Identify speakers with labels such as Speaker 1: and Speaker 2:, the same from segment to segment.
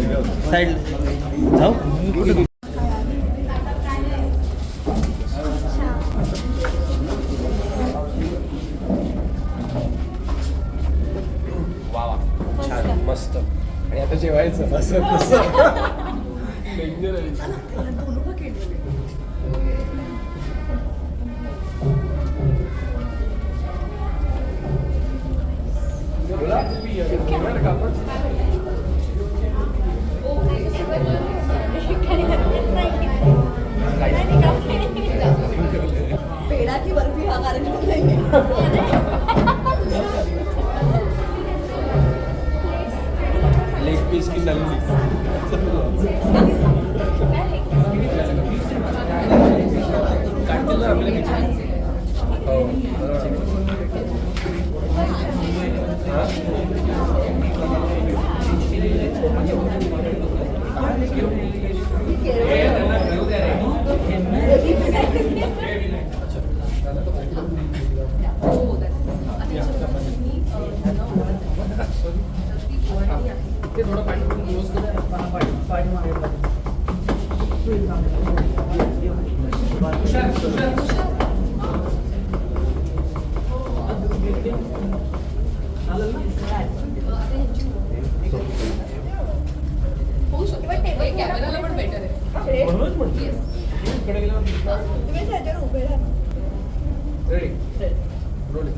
Speaker 1: Side. जाऊ.
Speaker 2: वा वा छान मस्त आणि आता जेवायचं असं तसं लेग पीस की नल्ली काढतील हो ते थोडं पाणी क्लोज
Speaker 3: होऊ शकतो कॅमेराला पण बेटर आहे
Speaker 2: म्हणूनच म्हणतो इकडे गेल्यावर
Speaker 4: तुम्ही त्याच्यावर उभे राहा.
Speaker 2: रेडी बोला.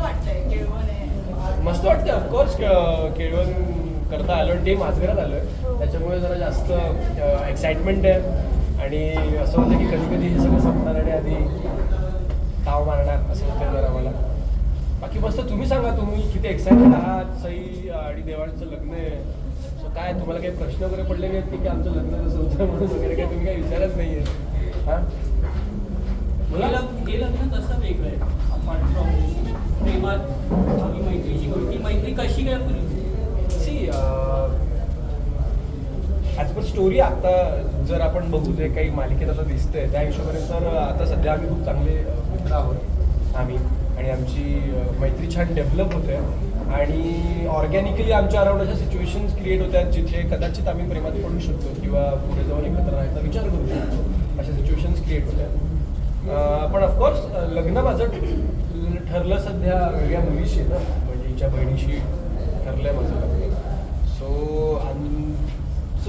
Speaker 4: वाटतंय केळवण आहे.
Speaker 2: मस्त वाटतं ऑफकोर्स केळवण करता आलो आणि ते माझघरात आलोय. त्याच्यामुळे जरा जास्त एक्साइटमेंट आहे. आणि असं होतं की कधी कधी हे सगळं संपणार आणि आधी ताव मारणार असं होतं जरा मला. बाकी मस्त तुम्ही सांगा तुम्ही किती एक्साइटेड आहात? सई आणि देवांचं लग्न आहे. सो काय तुम्हाला काही प्रश्न वगैरे पडले नाहीत की आमचं लग्न जसं होतं म्हणून वगैरे काही तुम्ही काही विचारच नाही आहे हां
Speaker 5: हे लग्न तसं वेगळं आहे. अपार्ट फ्रॉम प्रेमात आम्ही मैत्रीची गोष्टी मैत्री कशी काय
Speaker 2: सी ॲज पर स्टोरी आता जर आपण बघू जे काही मालिकेत आता दिसतंय त्या हिशोबाने तर आता सध्या आम्ही खूप चांगले मित्र आहोत. आम्ही आणि आमची मैत्री छान डेव्हलप होते. आणि ऑर्गॅनिकली आमच्या अराउंड अशा सिच्युएशन्स क्रिएट होत्या जिथे कदाचित आम्ही प्रेमात पडू शकतो किंवा पुढे जाऊन एकत्र राहायचा विचार करू शकतो. अशा सिच्युएशन्स क्रिएट होत्या. पण ऑफकोर्स लग्न माझं ठरलं सध्या वेगळ्या मुलीशी ना म्हणजे हिच्या बहिणीशी ठरलंय माझं लग्न. सो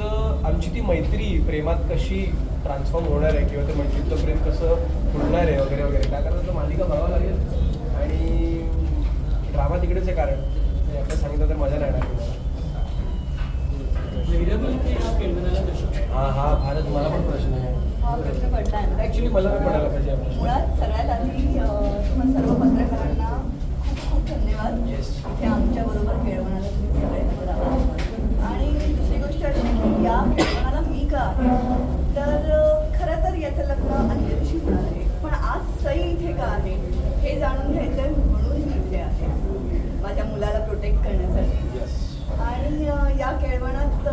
Speaker 2: आमचं आमची ती मैत्री प्रेमात कशी ट्रान्सफॉर्म होणार आहे किंवा ते मैत्रीतलं प्रेम कसं फुटणार आहे वगैरे वगैरे काय करायचं मालिका बघावं लागेल. आणि ड्रामा तिकडेच आहे कारण. ते आपलं सांगितलं तर मजा नाही. येणार हा हा फारच. मला पण प्रश्न आहे.
Speaker 4: हा
Speaker 2: ॲक्च्युली मला नाही पडायला पाहिजे हा
Speaker 4: मुळात सगळ्यात आधी सर्व पत्रकारांना खूप खूप धन्यवाद
Speaker 2: Yes.
Speaker 4: इथे आमच्या बरोबर केळवणाला तुम्ही सगळे हजर आहात आणि दुसरी गोष्ट अशी की या केळवणाला मी का आहे तर अं, खरं तर याचं लग्न अन्य दिवशी होणार आहे पण आज सई इथे का आहे हे जाणून घ्यायचंय म्हणून मी इथे आहे माझ्या मुलाला प्रोटेक्ट करण्यासाठी
Speaker 2: येस
Speaker 4: आणि अ, या केळवणात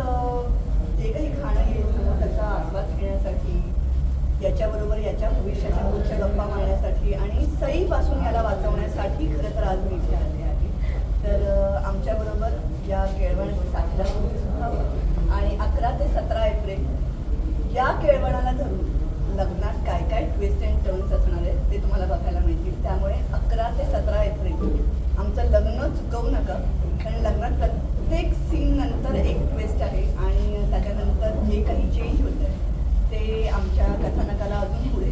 Speaker 4: जे काही खाणं येईल त्याचा आस्वाद घेण्यासाठी याच्याबरोबर याच्या भविष्याच्या पुढच्या गप्पा मारण्यासाठी आणि सईपासून याला वाचवण्यासाठी खरं तर आज मी इथे आले आहे. तर आमच्याबरोबर या केळवण साजरा आणि अकरा ते सतरा एप्रिल या केळवणाला धरून लग्नात काय काय ट्विस्ट अँड टर्न्स असणार आहेत ते तुम्हाला बघायला मिळतील. त्यामुळे अकरा ते सतरा एप्रिल आमचं लग्न चुकवू नका कारण लग्नात प्रत्येक एक आहे आणि त्याच्यानंतर जे काही चेंज होत आहे ते आमच्या कथानकाला अजून पुढे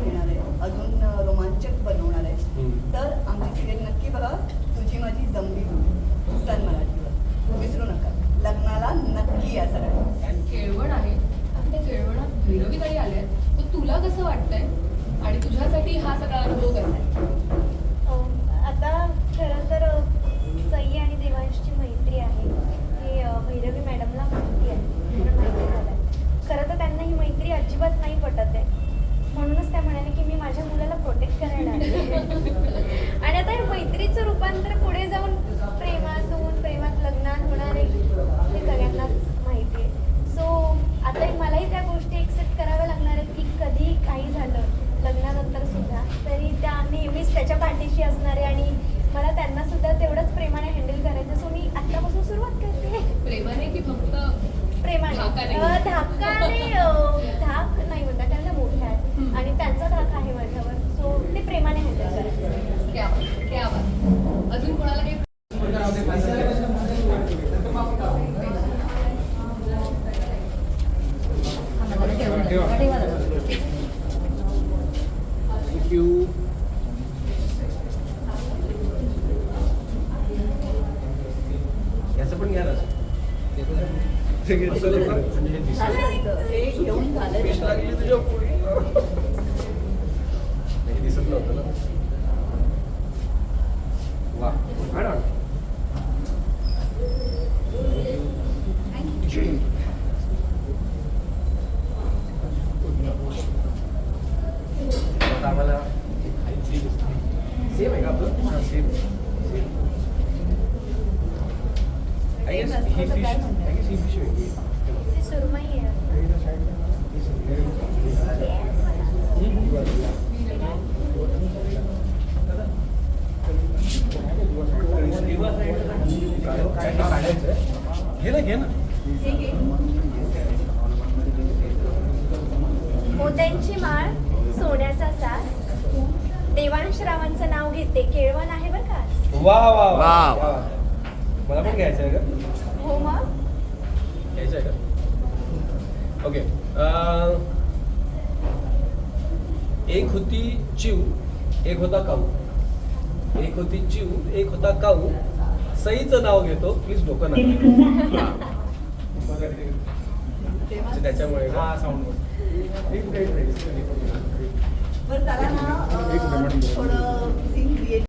Speaker 2: सुद्धा
Speaker 4: तेवढंच प्रेमाने हँडल करायचं. सो मी आतापासून सुरुवात करते. प्रेमाने की फक्त प्रेमाने. धाकाने? धाक नाही होता
Speaker 3: त्यांना मोठ्या आहे. आणि त्यांचा धाक आहे
Speaker 2: माझ्यावर. सो ते प्रेमाने हँडल करायचं. क्या अजून
Speaker 6: कोणाला काही ठेवा.
Speaker 2: Tá aqui, घे ना घे ना.
Speaker 4: हे.
Speaker 6: मोत्यांची माळ सोन्याचा सार. देवांश रावांचं नाव घेते. केळवण आहे बरं का
Speaker 2: वा वा वा.
Speaker 1: वा.
Speaker 2: मला पण घ्यायचं आहे का?
Speaker 6: हो मग.
Speaker 2: घ्यायचं आहे का? ओके. एक होती चिव एक होता काऊ. एक होती चिव एक होता काऊ. सईचं नाव घेतो. प्लीज डोकं म्हणजे
Speaker 4: ना त्याच्यामुळे का